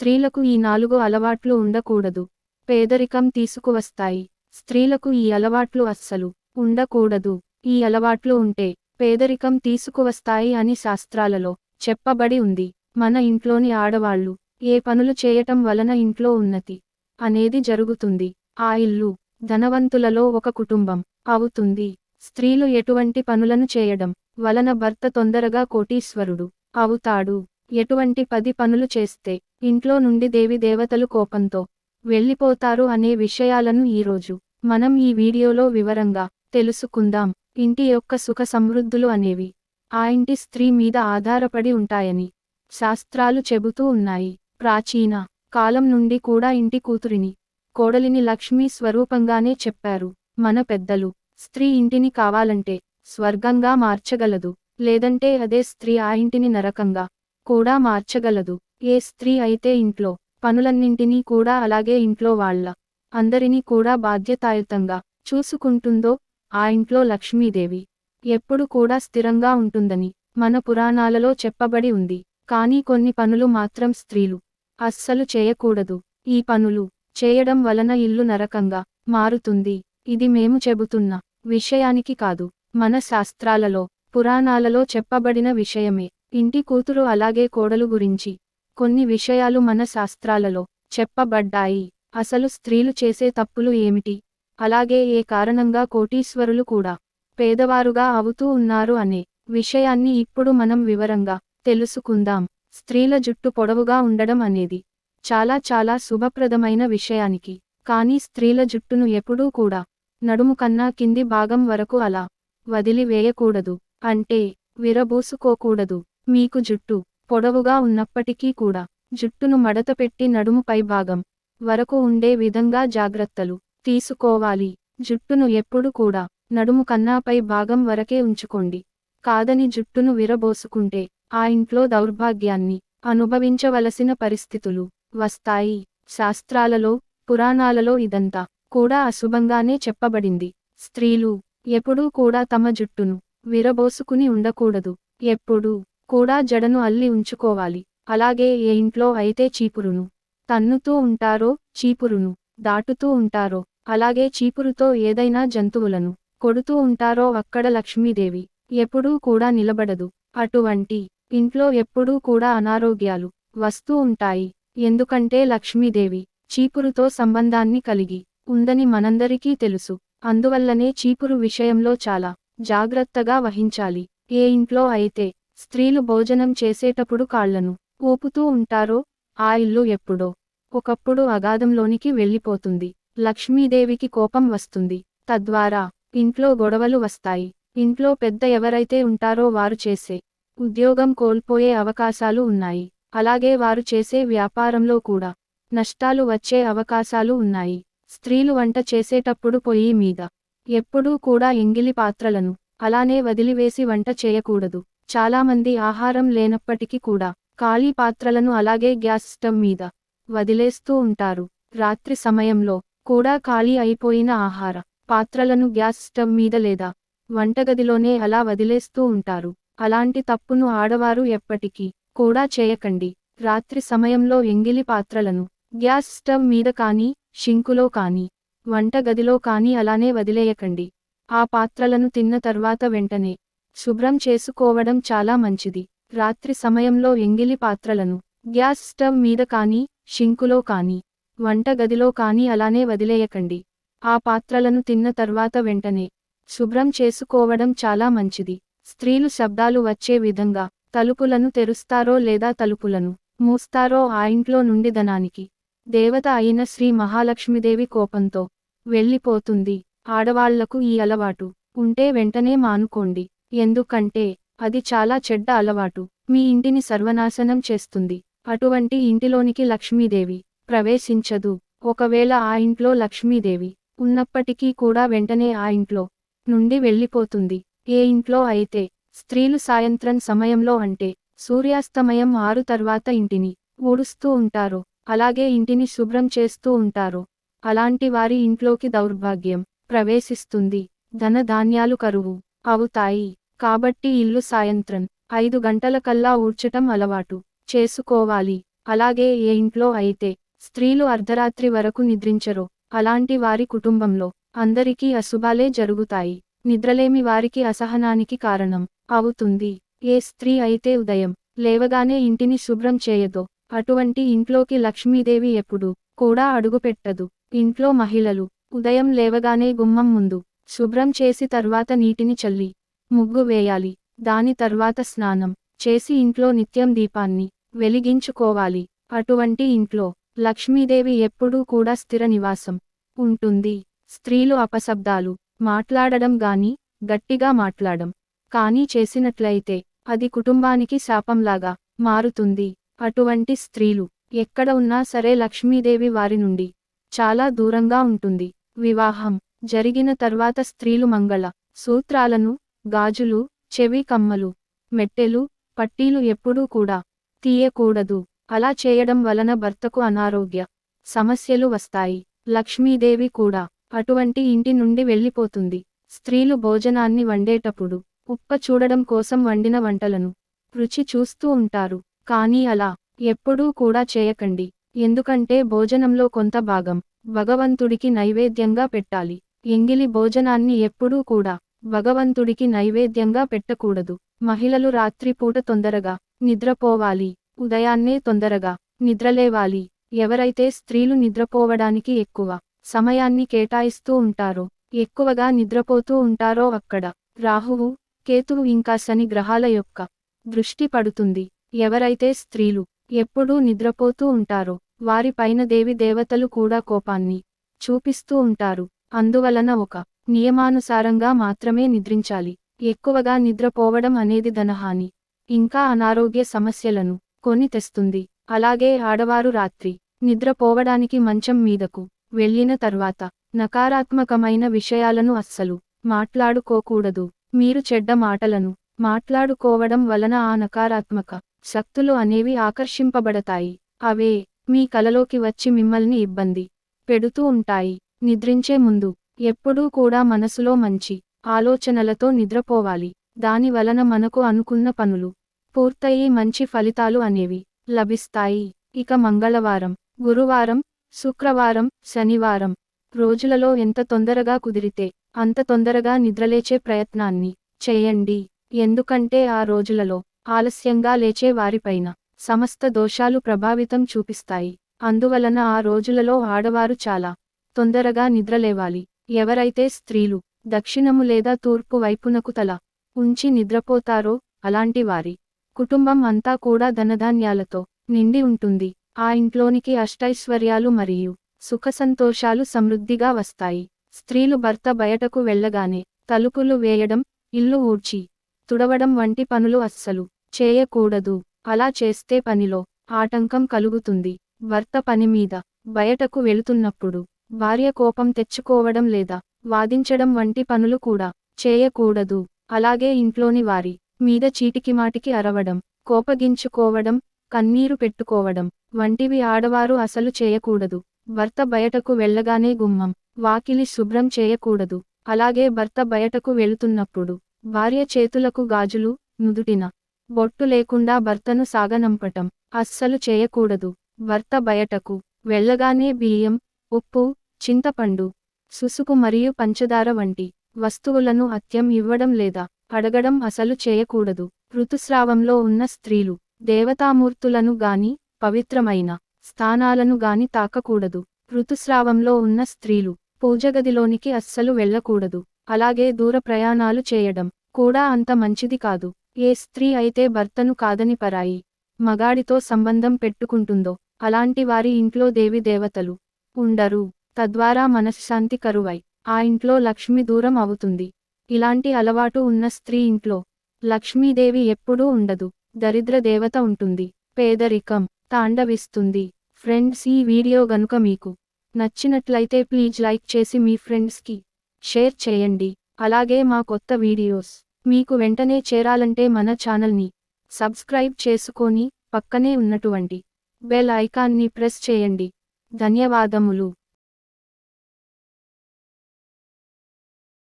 స్త్రీలకు ఈ నాలుగు అలవాట్లు ఉండకూడదు. పేదరికం తీసుకువస్తాయి. స్త్రీలకు ఈ అలవాట్లు అస్సలు ఉండకూడదు. ఈ అలవాట్లు ఉంటే పేదరికం తీసుకువస్తాయి అని శాస్త్రాలలో చెప్పబడి ఉంది. మన ఇంట్లోని ఆడవాళ్ళు ఏ పనులు చేయటం వలన ఇంట్లో ఉన్నతి అనేది జరుగుతుంది. ఆ ఇల్లు ధనవంతులలో ఒక కుటుంబం అవుతుంది. స్త్రీలు ఎటువంటి పనులను చేయడం వలన భర్త తొందరగా కోటీశ్వరుడు అవుతాడు. ఎటువంటి పది పనులు చేస్తే ఇంట్లో నుండి దేవి దేవతలు కోపంతో వెళ్ళిపోతారు అనే విషయాలను ఈరోజు మనం ఈ వీడియోలో వివరంగా తెలుసుకుందాం. ఇంటి యొక్క సుఖ సమృద్ధులు అనేవి ఆ ఇంటి స్త్రీ మీద ఆధారపడి ఉంటాయని శాస్త్రాలు చెబుతూ ఉన్నాయి. ప్రాచీన కాలం నుండి కూడా ఇంటి కూతురిని కోడలిని లక్ష్మీ స్వరూపంగానే చెప్పారు. మన పెద్దలు స్త్రీ ఇంటిని కావాలంటే స్వర్గంగా మార్చగలదు లేదంటే అదే స్త్రీ ఆ ఇంటిని నరకంగా కూడా మార్చగలదు. ఏ స్త్రీ అయితే ఇంట్లో పనులన్నింటినీ కూడా అలాగే ఇంట్లో వాళ్ళ అందరినీ కూడా బాధ్యతాయుతంగా చూసుకుంటుందో ఆ ఇంట్లో లక్ష్మీదేవి ఎప్పుడు కూడా స్థిరంగా ఉంటుందని మన పురాణాలలో చెప్పబడి ఉంది. కానీ కొన్ని పనులు మాత్రం స్త్రీలు అస్సలు చేయకూడదు. ఈ పనులు చేయడం వలన ఇల్లు నరకంగా మారుతుంది. ఇది మేము చెబుతున్న విషయానికి కాదు. మన శాస్త్రాలలో పురాణాలలో చెప్పబడిన విషయమే. ఇంటి కూతురు అలాగే కోడలు గురించి కొన్ని విషయాలు మన శాస్త్రాలలో చెప్పబడ్డాయి. అసలు స్త్రీలు చేసే తప్పులు ఏమిటి? అలాగే ఏ కారణంగా కోటీశ్వరులు కూడా పేదవారుగా అవుతూ ఉన్నారు అనే విషయాన్ని ఇప్పుడు మనం వివరంగా తెలుసుకుందాం. స్త్రీల జుట్టు పొడవుగా ఉండడం అనేది చాలా చాలా శుభప్రదమైన విషయానికి. కానీ స్త్రీల జుట్టును ఎప్పుడూ కూడా నడుము కన్నా కింది భాగం వరకు అలా వదిలివేయకూడదు. అంటే విరబూసుకోకూడదు. మీకు జుట్టు పొడవుగా ఉన్నప్పటికీ కూడా జుట్టును మడతపెట్టి నడుము పైభాగం వరకు ఉండే విధంగా జాగ్రత్తలు తీసుకోవాలి. జుట్టును ఎప్పుడు కూడా నడుము కన్నాపై భాగం వరకే ఉంచుకోండి. కాదని జుట్టును విరబోసుకుంటే ఆ ఇంట్లో దౌర్భాగ్యాన్ని అనుభవించవలసిన పరిస్థితులు వస్తాయి. శాస్త్రాలలో పురాణాలలో ఇదంతా కూడా అశుభంగానే చెప్పబడింది. స్త్రీలు ఎప్పుడూ కూడా తమ జుట్టును విరబోసుకుని ఉండకూడదు. ఎప్పుడూ కూడా జడను అల్లి ఉంచుకోవాలి. అలాగే ఏ ఇంట్లో అయితే చీపురును తన్నుతూ ఉంటారో చీపురును దాటుతూ ఉంటారో అలాగే చీపురుతో ఏదైనా జంతువులను కొడుతూ ఉంటారో అక్కడ లక్ష్మీదేవి ఎప్పుడూ కూడా నిలబడదు. అటువంటి ఇంట్లో ఎప్పుడూ కూడా అనారోగ్యాలు వస్తూ ఉంటాయి. ఎందుకంటే లక్ష్మీదేవి చీపురుతో సంబంధాన్ని కలిగి ఉందని మనందరికీ తెలుసు. అందువల్లనే చీపురు విషయంలో చాలా జాగ్రత్తగా వహించాలి. ఏ ఇంట్లో అయితే స్త్రీలు భోజనం చేసేటప్పుడు కాళ్ళను ఊపుతూ ఉంటారో ఆ ఇల్లు ఎప్పుడో ఒకప్పుడు అగాధంలోనికి వెళ్ళిపోతుంది. లక్ష్మీదేవికి కోపం వస్తుంది. తద్వారా ఇంట్లో గొడవలు వస్తాయి. ఇంట్లో పెద్ద ఎవరైతే ఉంటారో వారు చేసే ఉద్యోగం కోల్పోయే అవకాశాలు ఉన్నాయి. అలాగే వారు చేసే వ్యాపారంలో కూడా నష్టాలు వచ్చే అవకాశాలు ఉన్నాయి. స్త్రీలు వంట చేసేటప్పుడు పొయ్యి మీద ఎప్పుడూ కూడా ఎంగిలి పాత్రలను అలానే వదిలివేసి వంట చేయకూడదు. చాలామంది ఆహారం లేనప్పటికీ కూడా ఖాళీ పాత్రలను అలాగే గ్యాస్ స్టవ్ మీద వదిలేస్తూ ఉంటారు. రాత్రి సమయంలో కూడా ఖాళీ అయిపోయిన ఆహార పాత్రలను గ్యాస్ స్టవ్ మీద లేదా వంటగదిలోనే అలా వదిలేస్తూ ఉంటారు. అలాంటి తప్పును ఆడవారు ఎప్పటికీ కూడా చేయకండి. రాత్రి సమయంలో ఎంగిలి పాత్రలను గ్యాస్ స్టవ్ మీద కానీ షింకులో కానీ వంటగదిలో కానీ అలానే వదిలేయకండి. ఆ పాత్రలను తిన్న తర్వాత వెంటనే శుభ్రం చేసుకోవడం చాలా మంచిది. రాత్రి సమయంలో ఎంగిలి పాత్రలను గ్యాస్ స్టవ్ మీద కానీ షింకులో కానీ వంటగదిలో కానీ అలానే వదిలేయకండి. ఆ పాత్రలను తిన్న తర్వాత వెంటనే శుభ్రం చేసుకోవడం చాలా మంచిది. స్త్రీలు శబ్దాలు వచ్చే విధంగా తలుపులను తెరుస్తారో లేదా తలుపులను మూస్తారో ఆ ఇంట్లో నుండి ధనానికి. దేవత అయిన శ్రీ మహాలక్ష్మీదేవి కోపంతో వెళ్ళిపోతుంది. ఆడవాళ్ళకు ఈ అలవాటు ఉంటే వెంటనే మానుకోండి. ఎందుకంటే అది చాలా చెడ్డ అలవాటు. మీ ఇంటిని సర్వనాశనం చేస్తుంది. అటువంటి ఇంటిలోనికి లక్ష్మీదేవి ప్రవేశించదు. ఒకవేళ ఆ ఇంట్లో లక్ష్మీదేవి ఉన్నప్పటికీ కూడా వెంటనే ఆ ఇంట్లో నుండి వెళ్ళిపోతుంది. ఏ ఇంట్లో అయితే స్త్రీలు సాయంత్రం సమయంలో అంటే సూర్యాస్తమయం ఆరు తర్వాత ఇంటిని ఊడుస్తూ ఉంటారో. అలాగే ఇంటిని శుభ్రం చేస్తూ ఉంటారో. అలాంటి వారి ఇంట్లోకి దౌర్భాగ్యం ప్రవేశిస్తుంది. ధన ధాన్యాలు కరువు అవుతాయి. కాబట్టి ఇల్లు సాయంత్రం. ఐదు గంటలకల్లా ఊడ్చటం అలవాటు. చేసుకోవాలి. అలాగే ఏ ఇంట్లో అయితే స్త్రీలు అర్ధరాత్రి వరకు నిద్రించరో. అలాంటి వారి కుటుంబంలో అందరికీ అశుభాలే జరుగుతాయి. నిద్రలేమి వారికి అసహనానికి కారణం అవుతుంది. ఏ స్త్రీ అయితే ఉదయం లేవగానే ఇంటిని శుభ్రం చేయదో. అటువంటి ఇంట్లోకి లక్ష్మీదేవి ఎప్పుడు కూడా అడుగుపెట్టదు. ఇంట్లో మహిళలు ఉదయం లేవగానే గుమ్మం ముందు శుభ్రం చేసి తర్వాత నీటిని చల్లి ముగ్గు వేయాలి. దాని తర్వాత స్నానం చేసి ఇంట్లో నిత్యం దీపాన్ని వెలిగించుకోవాలి. అటువంటి ఇంట్లో లక్ష్మీదేవి ఎప్పుడూ కూడా స్థిర నివాసం ఉంటుంది. స్త్రీలు అపశబ్దాలు మాట్లాడడం గాని గట్టిగా మాట్లాడం కానీ చేసినట్లయితే అది కుటుంబానికి శాపంలాగా మారుతుంది. అటువంటి స్త్రీలు ఎక్కడ ఉన్నా సరే లక్ష్మీదేవి వారి నుండి చాలా దూరంగా ఉంటుంది. వివాహం జరిగిన తర్వాత స్త్రీలు మంగళ సూత్రాలను గాజులు చెవి కమ్మలు మెట్టెలు పట్టీలు ఎప్పుడూ కూడా తీయకూడదు. అలా చేయడం వలన భర్తకు అనారోగ్య సమస్యలు వస్తాయి. లక్ష్మీదేవి కూడా అటువంటి ఇంటి నుండి వెళ్ళిపోతుంది. స్త్రీలు భోజనాన్ని వండేటప్పుడు ఉప్ప చూడడం కోసం వండిన వంటలను రుచి చూస్తూ ఉంటారు. కానీ అలా ఎప్పుడూ కూడా చేయకండి. ఎందుకంటే భోజనంలో కొంత భాగం భగవంతుడికి నైవేద్యంగా పెట్టాలి. ఎంగిలి భోజనాన్ని ఎప్పుడూ కూడా భగవంతుడికి నైవేద్యంగా పెట్టకూడదు. మహిళలు రాత్రిపూట తొందరగా నిద్రపోవాలి. ఉదయాన్నే తొందరగా నిద్రలేవాలి. ఎవరైతే స్త్రీలు నిద్రపోవడానికి ఎక్కువ సమయాన్ని కేటాయిస్తూ ఉంటారో ఎక్కువగా నిద్రపోతూ ఉంటారో అక్కడ రాహువు కేతువు ఇంకా శని గ్రహాల యొక్క దృష్టి పడుతుంది. ఎవరైతే స్త్రీలు ఎప్పుడూ నిద్రపోతూ ఉంటారో వారిపైన దేవి దేవతలు కూడా కోపాన్ని చూపిస్తూ ఉంటారు. అందువలన ఒక నియమానుసారంగా మాత్రమే నిద్రించాలి. ఎక్కువగా నిద్రపోవడం అనేది ధనహాని. ఇంకా అనారోగ్య సమస్యలను కొని తెస్తుంది. అలాగే ఆడవారు రాత్రి నిద్రపోవడానికి మంచం మీదకు వెళ్ళిన తర్వాత నకారాత్మకమైన విషయాలను అస్సలు మాట్లాడుకోకూడదు. మీరు చెడ్డ మాటలను మాట్లాడుకోవడం వలన ఆ నకారాత్మక శక్తులు అనేవి ఆకర్షింపబడతాయి. అవే మీ కలలోకి వచ్చి మిమ్మల్ని ఇబ్బంది పెడుతూ ఉంటాయి. నిద్రించే ముందు ఎప్పుడూ కూడా మనసులో మంచి ఆలోచనలతో నిద్రపోవాలి. దాని వలన మనకు అనుకున్న పనులు పూర్తయి మంచి ఫలితాలు అనేవి లభిస్తాయి. ఇక మంగళవారం గురువారం శుక్రవారం శనివారం రోజులలో ఎంత తొందరగా కుదిరితే అంత తొందరగా నిద్రలేచే ప్రయత్నాన్ని చేయండి. ఎందుకంటే ఆ రోజులలో ఆలస్యంగా లేచే వారిపైన సమస్త దోషాలు ప్రభావితం చూపిస్తాయి. అందువలన ఆ రోజులలో ఆడవారు చాలా తొందరగా నిద్రలేవాలి. ఎవరైతే స్త్రీలు దక్షిణము లేదా తూర్పు వైపునకు తల ఉంచి నిద్రపోతారో అలాంటి వారి కుటుంబం అంతా కూడా ధనధాన్యాలతో నిండి ఉంటుంది. ఆ ఇంట్లోనికి అష్టైశ్వర్యాలు మరియు సుఖసంతోషాలు సమృద్ధిగా వస్తాయి. స్త్రీలు భర్త బయటకు వెళ్ళగానే తలుపులు వేయడం ఇల్లు ఊడ్చి తుడవడం వంటి పనులు అస్సలు చేయకూడదు. అలా చేస్తే పనిలో ఆటంకం కలుగుతుంది. భర్త పని మీద బయటకు వెళుతున్నప్పుడు భార్య కోపం తెచ్చుకోవడం లేదా వాదించడం వంటి పనులు కూడా చేయకూడదు. అలాగే ఇంట్లోని వారి మీద చీటికిమాటికి అరవడం కోపగించుకోవడం కన్నీరు పెట్టుకోవడం వంటివి ఆడవారు అసలు చేయకూడదు. భర్త బయటకు వెళ్ళగానే గుమ్మం వాకిలి శుభ్రం చేయకూడదు. అలాగే భర్త బయటకు వెళుతున్నప్పుడు భార్య చేతులకు గాజులు నుదుటిన బొట్టు లేకుండా భర్తను సాగనంపటం అస్సలు చేయకూడదు. భర్త బయటకు వెళ్ళగానే బియ్యం ఉప్పు చింతపండు సుసుకు మరియు పంచదార వంటి వస్తువులను అత్యం ఇవ్వడం లేదా అడగడం అసలు చేయకూడదు. ఋతుస్రావంలో ఉన్న స్త్రీలు దేవతామూర్తులను గాని పవిత్రమైన స్థానాలను గాని తాకకూడదు. ఋతుస్రావంలో ఉన్న స్త్రీలు పూజగదిలోనికి అస్సలు వెళ్ళకూడదు. అలాగే దూర ప్రయాణాలు చేయడం కూడా అంత మంచిది కాదు. ఏ స్త్రీ అయితే భర్తను కాదని పరాయి మగాడితో సంబంధం పెట్టుకుంటుందో అలాంటి వారి ఇంట్లో దేవి దేవతలు ఉండరు. తద్వారా మనశ్శాంతి కరువై ఆ ఇంట్లో లక్ష్మి దూరం అవుతుంది. ఇలాంటి అలవాటు ఉన్న స్త్రీ ఇంట్లో లక్ష్మీదేవి ఎప్పుడూ ఉండదు. దరిద్ర దేవత ఉంటుంది. పేదరికం తాండవిస్తుంది. ఫ్రెండ్స్ ఈ వీడియో గనుక మీకు నచ్చినట్లయితే ప్లీజ్ లైక్ చేసి మీ ఫ్రెండ్స్కి షేర్ చేయండి. అలాగే మా కొత్త వీడియోస్ మీకు వెంటనే చేరాలంటే మన ఛానల్ని సబ్స్క్రైబ్ చేసుకొని పక్కనే ఉన్నటువంటి బెల్ ఐకాన్ని ప్రెస్ చేయండి. ధన్యవాదములు.